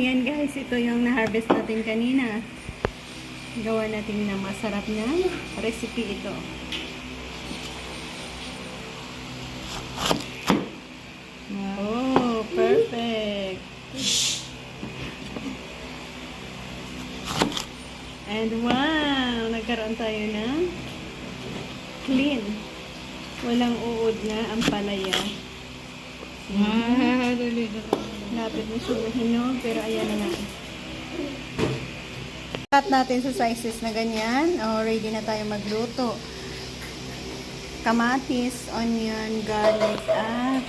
Yan guys, ito yung na-harvest natin kanina. Gawa natin na masarap na recipe ito. Oh, perfect. And wow, nagkaroon tayo ng clean. Walang uod na ang palaya. Dali na. Lapit na siya hinog, pero ayan na nga. Cut natin sa sizes na ganyan. O, ready na tayo magluto. Kamatis, onion, garlic, at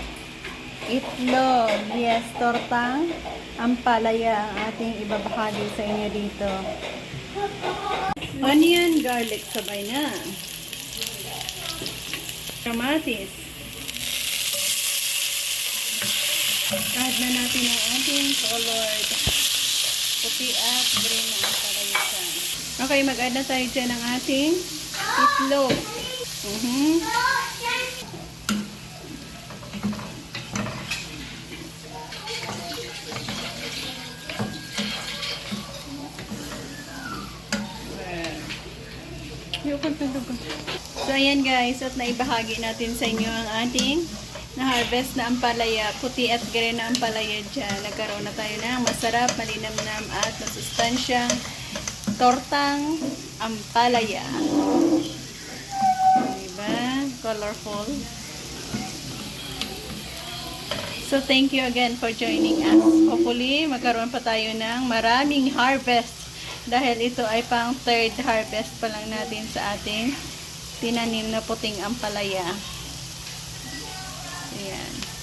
itlog. Yes, tortang ampalaya ating ibabahagi sa inyo dito. Onion, garlic, sabay na. Kamatis. Na natin ang ating colored puti at green na ang palayasan. Okay, mag-add na tayo dyan ng ating itlog. Pa dugo. So, ayan guys, at naibahagi natin sa inyo ang ating na-harvest na ampalaya, puti at green na ampalaya dyan. Nagkaroon na tayo ng masarap, malinamnam at masustansyang tortang ampalaya. Diba? Colorful. So, thank you again for joining us. Hopefully, magkaroon pa tayo ng maraming harvest dahil ito ay pang third harvest pa lang natin sa ating tinanim na puting ampalaya. Ayan.